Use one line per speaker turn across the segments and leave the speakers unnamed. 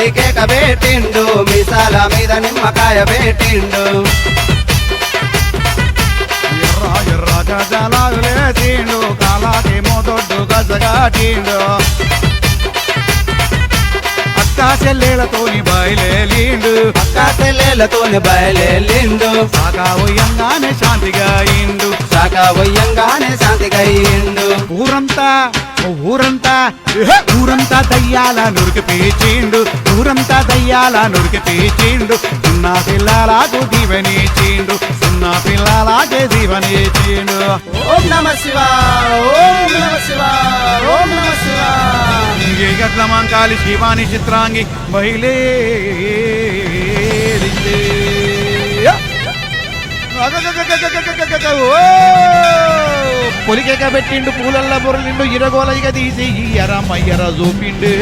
తాళి కేక పెట్టిండు మిసాల మీద నిమ్మకాయ పెట్టిండు
ఎర్ర కాలాకి గజగాటిండు. అక్కా చెల్లెలతోని
అక్కా చెల్లెలతోని
సాగా వయ్యంగానే శాంతిగా ఇండు.
సాగా వయ్యంగానే శాంతి తిరగయ్యిండు
ఊరంతా ఊరంతా ఊరంతా దయ్యాల నురికి పీచిండు ఊరంతా దయ్యాల నురికి పీచిండు చిన్న పిల్లలకు దీవెనిచ్చిండు. చిన్న పిల్లలకే దీవెనిచ్చిండు.
ఓం నమ శివా ఓం నమ శివా ఓం నమ
గట్ల మాంకాలి శివాని చిత్రాంగి మహిళే పొలికేక పెట్టిండు పూలల్లా బొరలిండు ఇరగోలయ్యగా తీసి ఎరా మయ్యరా చూపిండే.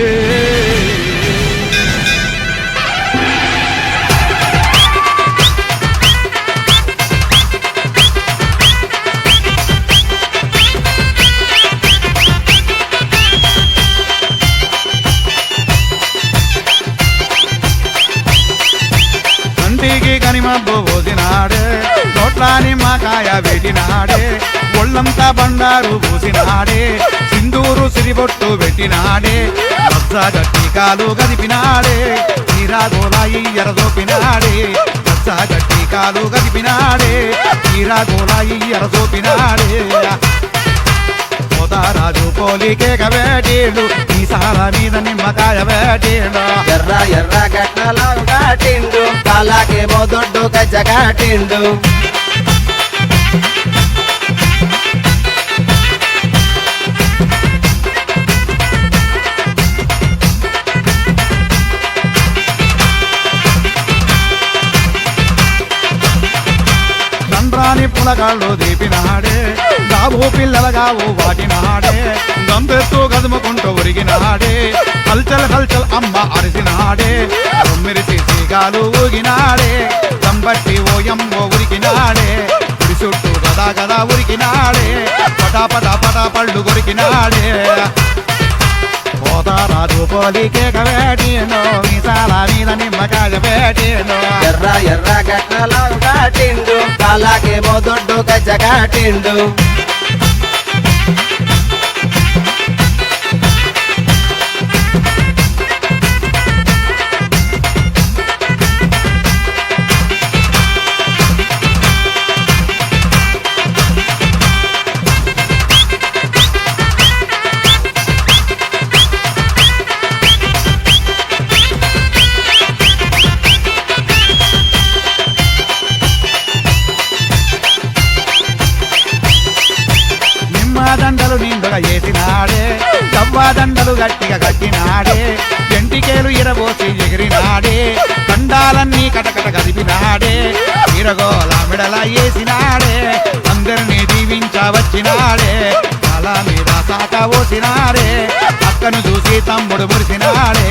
మాయ వెళ్ళినాడే ఒళ్ళంతా బండారు పూసినాడే సింధూరు సిరిబొట్టు పెట్టినాడే లజ్జ టీకాలు గదిపినాడే తీరాగోలాయి ఎరదోపినాడే లజ్జ టీకాలు గదిపినాడే తీరాగోలాయి ఎరదోపినాడే. పోతారాజు పోలికే వేటేడు ఈ సాల మీద నిమ్మకాయ వేటేడు
ఎర్ర ఎర్ర గట్లలో కాటిండు కాలాకేమో దొడ్డు గజ్జ కాటిండు.
దండ్రాని పులగాళ్ళు దీపినాడే గావు పిల్లలగావు వాటినాడే గంపెత్తు గదుముకుంటూ ఉరిగినాడే హల్చల్ హల్చల్ అమ్మ అరిసినాడే తొమ్మిది తీగాలు ఊగినాడే దంబట్టి ఓయమ్మో ఉరికినాడే ఉరి చుట్టూ గదా గదా ఉరికినాడే పటా పటా పటా పళ్ళు కొరికినాడే పోతారాజు పోలికే కవేటీను విశాల మీద నిమ్మకాయ వేటీను
ఎర్ర ఎర్ర గట్టలో కాటిండు కాలాకేమో దొడ్డు గజ్జ కాటిండు.
పోసినాడే అక్కను చూసి తమ్ముడు మురిసినాడే.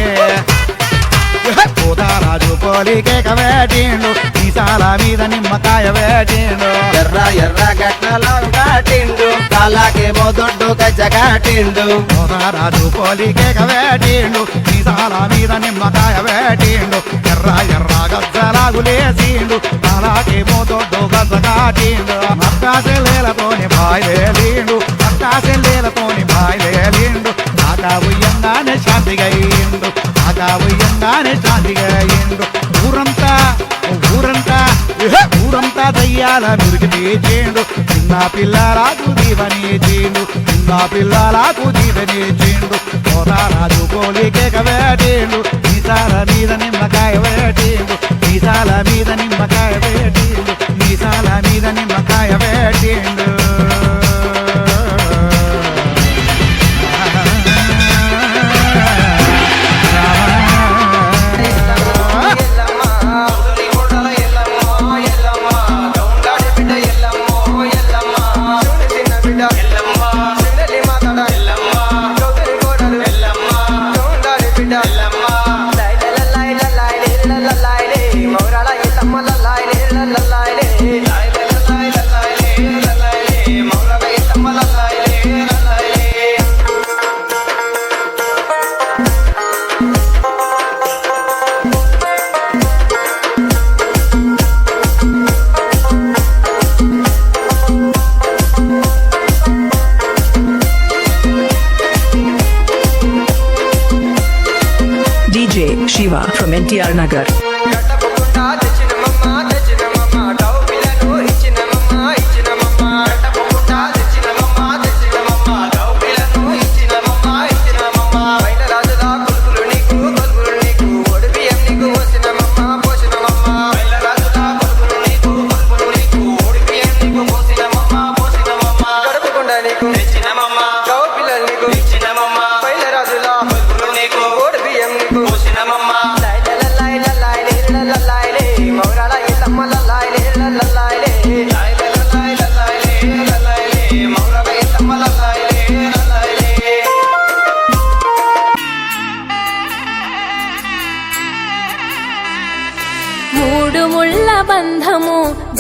పోతారాజు పోలికే కవేటిండు మీసాల మీద నిమ్మకాయ వేటిండు.
ఎర్ర ఎర్ర గట్లలో కాటిండు. కాలాకేమో దొడ్డు గజ్జ కాటిండు.
రాజు పోలికే కవేటిండు మీసాల మీద నిమ్మకాయ వేటిండు. ఎర్ర ఎర్ర గజ్జలాగులేసిండు అలాగేమో దొడ్డు గజ్జ కాటిండు. అక్కాసెల్లేలతోని బాయిలేలిండు అక్కాసెల్లేలతోని ఉయ్యంగానే శాంతిగా అయిండు ఆకా ఉయ్యంగానే శాంతిగా అయిండు ఊరంతా ఊరంతా ఊరంతా దయ్యాల నురికి తీచేండు చిన్న పిల్లలకు దీవనేచేండు చిన్న పిల్లలకు దీవనేచేండు పోరారాజు కోలికేక వేటేండు నీసాల మీద నిమ్మకాయ వేటేండు నీసాల మీద నిమ్మకాయ వేటేండు నీసాల మీద నిమ్మకాయ వేటేండు
Nagar.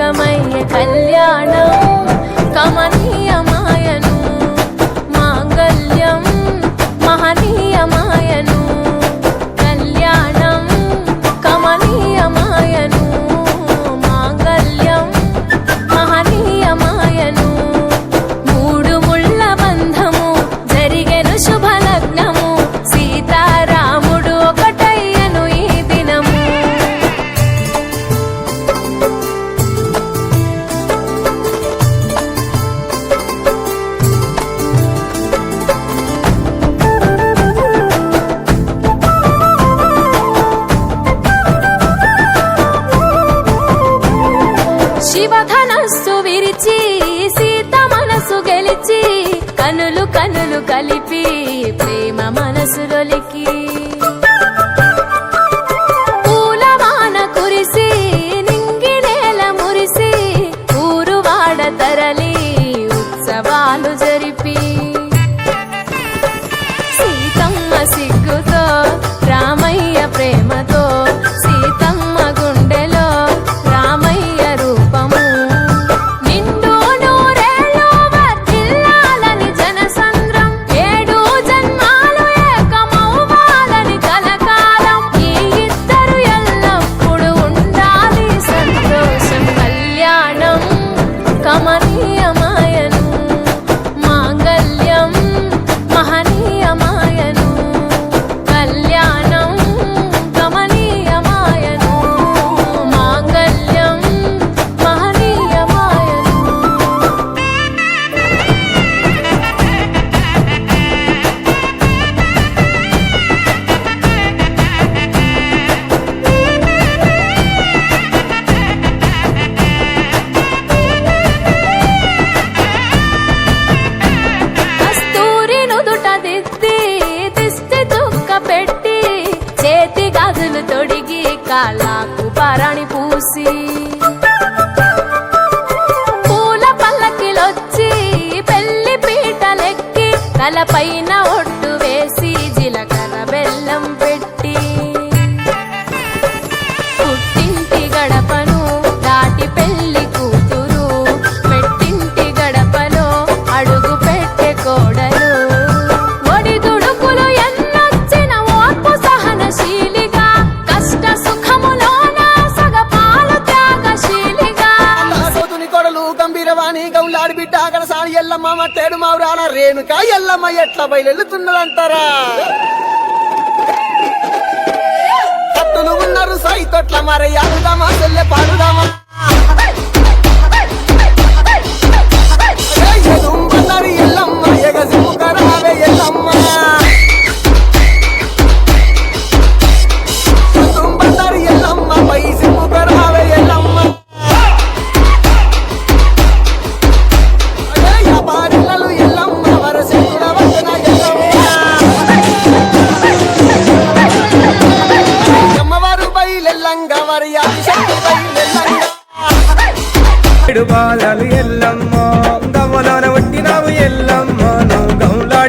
మనసు కళ్యాణం. కలిపి ప్రేమ మనసులొలికి పూలవాన పీటలెక్కి తలపైన
బిడ్డ కడసాని ఎల్లమ్మ తేడు మావురాల రేణుకా ఎల్లమ్మ ఎట్లా బయలుతున్నదంటారా కత్తులు ఉన్నారు సాయి తొట్ల మరి ఆడుదామా చెల్లె పాడుదామా? ఎల్లమ్మ ఎగసి ముఖరావే ఎల్లమ్మ. ఎల్లమ్మ పైసి ముఖరావే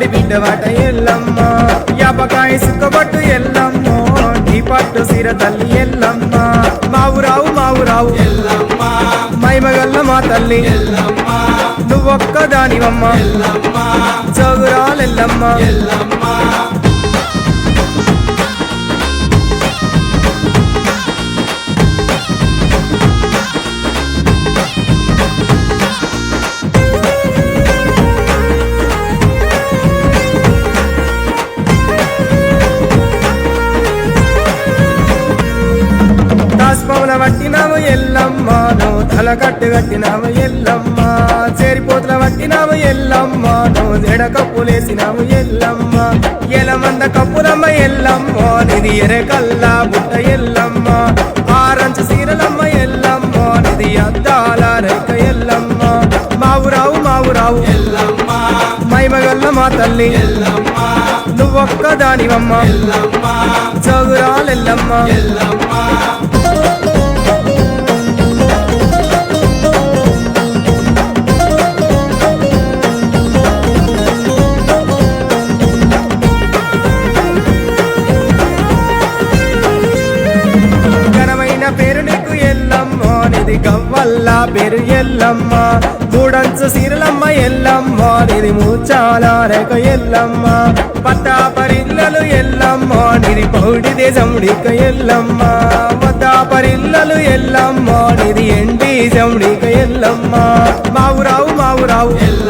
గౌలాడి బిడ్డవాట ఎల్లమ్మ. యాపకాయ సుక్కబట్టు ఎల్లమ్మ. నీ పట్టు సిర తల్లి ఎల్లమ్మ. మావురావు మావురావు. ఎల్లమ్మ. మైమగల్ల మా తల్లి. ఎల్లమ్మ. నువ్వొక్క దానివమ్మ ఎల్లమ్మ ఎల్లమ్మ. పట్టినావు ఎల్లమ్మ నువ్వు తల కట్టు కట్టినావు ఎల్లమ్మ. చేరిపోతుల పట్టినావు ఎల్లమ్మ నువ్వు జడ కప్పులేసినావు ఎల్లమ్మ. ఎలమంద కప్పులమ్మ ఎల్లమ్మ నిది ఎరకల్లా బుట్ట ఎల్లమ్మ. ఆరంచు సీరలమ్మ ఎల్లమ్మ నిది అద్దాల రేఖ ఎల్లమ్మ. మావురావు మావురావు ఎల్లమ్మ. మైమగల్ల మా తల్లి. ఎల్లమ్మ. నువ్వొక్క దానివమ్మ చౌరాలెల్లమ్మ ఘనమైన ఎల్లమ్మ. మూడంచు సీరలమ్మ ఎల్లమ్మ. నిది మూచాల రేఖ ఎల్లమ్మ. పట్టాపరిల్లలు ఎల్లమ్మ. నిది పౌడి దేశముడిక ఎల్లమ్మ. పట్టాపరిల్లలు ఎల్లమ్మ. నిది ఎండి జముడిక ఎల్లమ్మ. మావురావు మావురావు ఎల్లమ్మ